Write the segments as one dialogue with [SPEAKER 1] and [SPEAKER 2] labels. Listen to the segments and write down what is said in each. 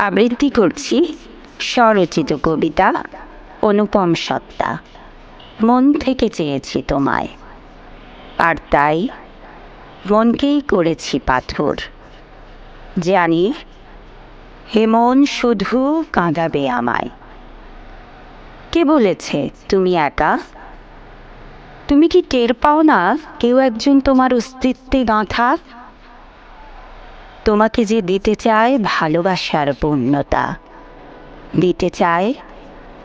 [SPEAKER 1] আবৃত্তি করছি স্বরচিত কবিতা অনুপম সত্তা। মন থেকে চেয়েছি তোমায়। আর তাই মনকেই করেছি পাথর। জানি হে মন শুধু কাঁদাবে আমায়। কে বলেছে তুমি একা? তুমি কি টের পাও না কেউ একজন তোমার অস্তিত্বে গাঁথা? তোমাকে যে দিতে চায় ভালোবাসার পূর্ণতা। দিতে চায়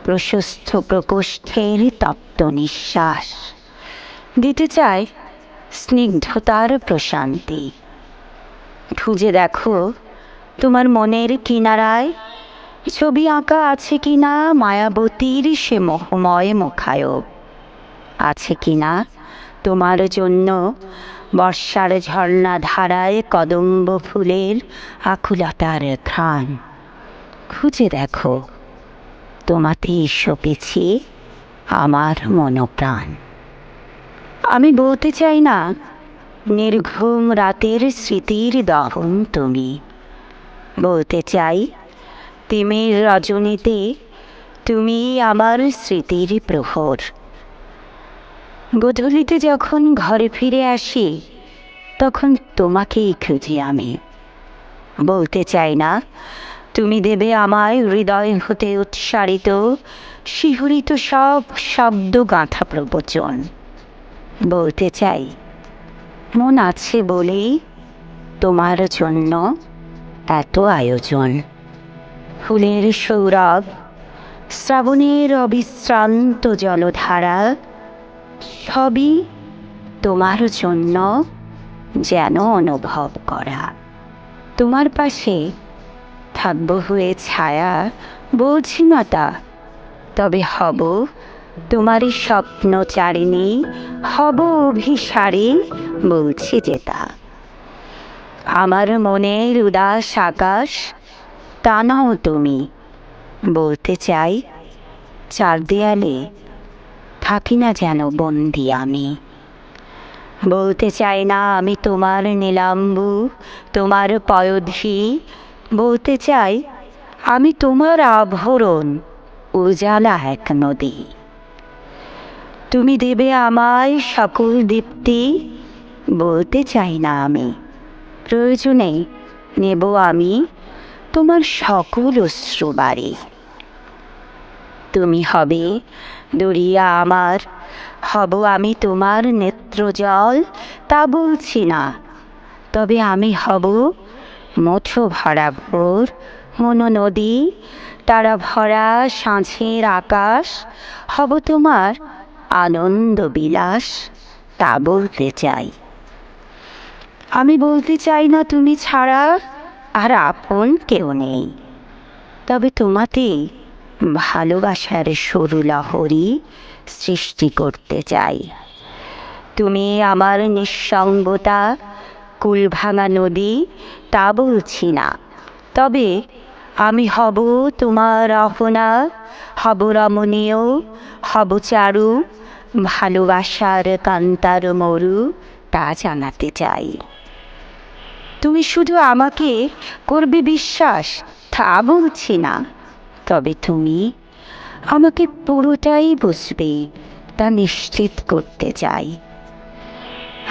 [SPEAKER 1] প্রশস্ত প্রকোষ্ঠের তপ্ত নিঃশ্বাস। দিতে চায় স্নিগ্ধতার প্রশান্তি। খুঁজে দেখো তোমার মনের কিনারায়, ছবি আঁকা আছে কিনা মায়াবতীর সে মোহময় মুখায়ব আছে কিনা তোমার জন্য বর্ষার ঝর্ণা ধারায় কদম্ব ফুলের আকুলতার ঘ্রাণ খুঁজে দেখো তোমাতেই সপেছি আমার মনপ্রাণ। আমি বলতে চাই না, নির্ঘুম রাতের স্মৃতির দহন তুমি। বলতে চাই, তিমির রজনীতে তুমি আমার স্মৃতির প্রহর। গোধূলিতে যখন ঘরে ফিরে আসি তখন তোমাকেই খুঁজি আমি। বলতে চাই না, তুমি দেবে আমায় হৃদয় হতে উৎসারিত, শিহরিত সব শব্দ গাঁথা প্রবচন। বলতে চাই, মন আছে বলেই তোমার জন্য এত আয়োজন। ফুলের সৌরভ, শ্রাবণের অবিশ্রান্ত জলধারা, সবই তোমার জন্য যেন অনুভব করা। তোমার পাশে থাকব হয়ে ছায়া বলছি না তা। তবে হব, তোমারই স্বপ্ন চারিণী, হব অভিসারী বলছি যেটা আমার মনের উদাস আকাশ, তা নাও তুমি। বলতে চাই, চার দেয়ালে থাকি না যেন বন্দি আমি। বলতে চাই না আমি তোমার নীলাম্বু, তোমার পয়োধি। বলতে চাই, আমি তোমার আভরণ, উজালা এক নদী। তুমি দেবে আমায় সকল দীপ্তি। বলতে চাই না আমি, প্রয়োজনে নেব আমি তোমার সকল অশ্রু বাড়ি। তুমি হবে। দরিয়া আমার, হব আমি তোমার নেত্রজল, তা বলছি না। তবে আমি হব মঠো ভরা ভোর মন নদী তারা ভরা সাঁঝের আকাশ, হব তোমার আনন্দ বিলাস, তা বলতে চাই। আমি বলতে চাই না তুমি ছাড়া, আর আপন কেউ নেই। তবে তোমাতেই ভালোবাসার সরু লহরী সৃষ্টি করতে চাই। তুমি আমার নিঃসঙ্গতা, কুলভাঙা নদী, তা বলছি না। তবে আমি হব তোমার অহনা, হব রমণীয়, হব চারু, ভালোবাসার কান্তার মরু, তা জানাতে চাই। তুমি শুধু আমাকে করবে বিশ্বাস, তা বলছি না। তবে তুমি আমাকে পুরোটাই বুঝবে, তা নিশ্চিত করতে চাই।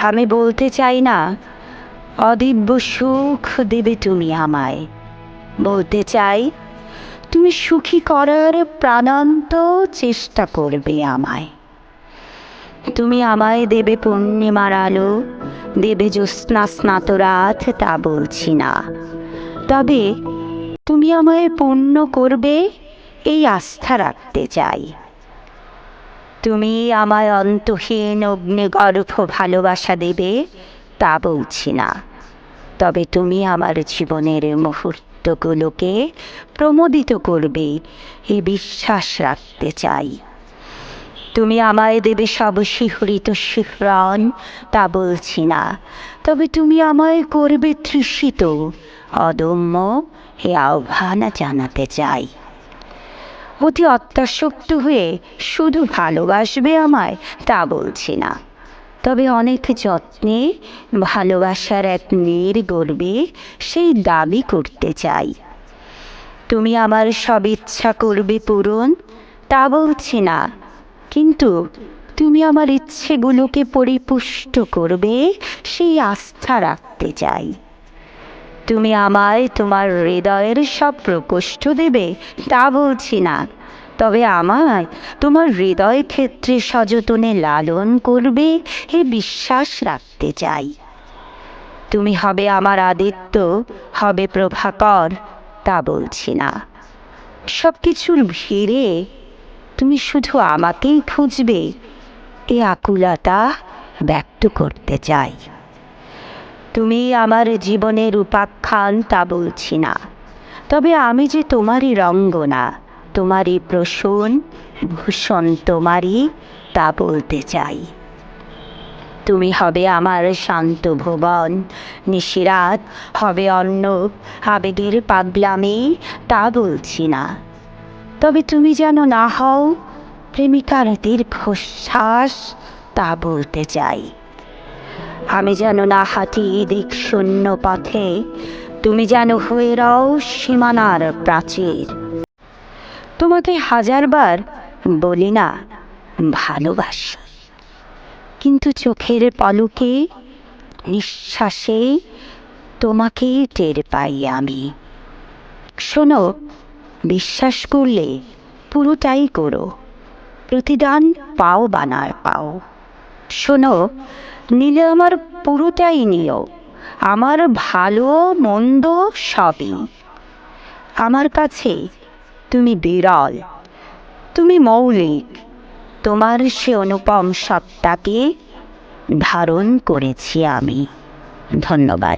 [SPEAKER 1] আমি বলতে চাই না, অদিব্য সুখ দেবে তুমি আমায়। বলতে চাই, তুমি সুখী করার প্রাণান্ত চেষ্টা করবে আমায়। তুমি আমায় দেবে পূর্ণিমার আলো, দেবে জ্যোৎস্না স্নাত রাত তা বলছি না। তবে তুমি আমায় পূর্ণ করবে এই আস্থা রাখতে চাই। তুমি আমায় অন্তহীন অগ্নিগর্ভ ভালোবাসা দেবে তা বলছি না। তবে তুমি আমার জীবনের মুহূর্তগুলোকে প্রমোদিত করবে এই বিশ্বাস রাখতে চাই। তুমি আমায় দেবে সব শিহরিত শিহরণ, তা বলছি না। তবে তুমি আমায় করবে তৃষিত, অদম্য এ আহ্বান জানাতে চাই। অতি অত্যাসক্ত হয়ে শুধু ভালোবাসবে আমায় তা বলছি না। তবে অনেক যত্নে ভালোবাসার এক নীর গড়বে সেই দাবি করতে চাই। তুমি আমার সব ইচ্ছা করবে পূরণ, তা বলছি না। কিন্তু তুমি আমার ইচ্ছেগুলোকে পরিপুষ্ট করবে সেই আস্থা রাখতে চাই। তুমি আমায় তোমার হৃদয়ের সব প্রকোষ্ঠ দেবে, তা বলছি না। তবে আমায় তোমার হৃদয় ক্ষেত্রে সযতনে লালন করবে এ বিশ্বাস রাখতে চাই। তুমি হবে আমার আদিত্য, হবে প্রভাকর, তা বলছি না। সব কিছুর ভিড়ে তুমি শুধু আমাকেই খুঁজবে, এ আকুলতা ব্যক্ত করতে চাই। তুমি আমার জীবনের উপাখ্যান তা বলছি না। তবে আমি যে তোমারই রঙ্গনা, তোমারই প্রসূন, ভূষণ তোমারই তা বলতে চাই। তুমি হবে আমার শান্ত ভুবন, নিশিরাত হবে অন্য আবেগের পাগলামি তা বলছি না। তবে তুমি যেন না হও, প্রেমিকার দীর্ঘশ্বাস তা বলতে চাই। আমি যেন না হাঁটি দিক শূন্য পথে, তুমি যেন হয়ে রও সীমানার প্রাচীর। তোমাকে হাজারবার বলি না, ভালোবাসি। কিন্তু চোখের পলকে, নিঃশ্বাসে তোমাকেই টের পাই আমি। শোনো, বিশ্বাস করলে পুরোটাই করো, প্রতিদান পাও বানার পাও। শোনো, নিলে আমার পুরোটাই নিও, আমার ভালো, মন্দ সবই। আমার কাছে তুমি বিরল তুমি মৌলিক, তোমার সে অনুপম সত্তাকে ধারণ করেছি আমি। ধন্যবাদ।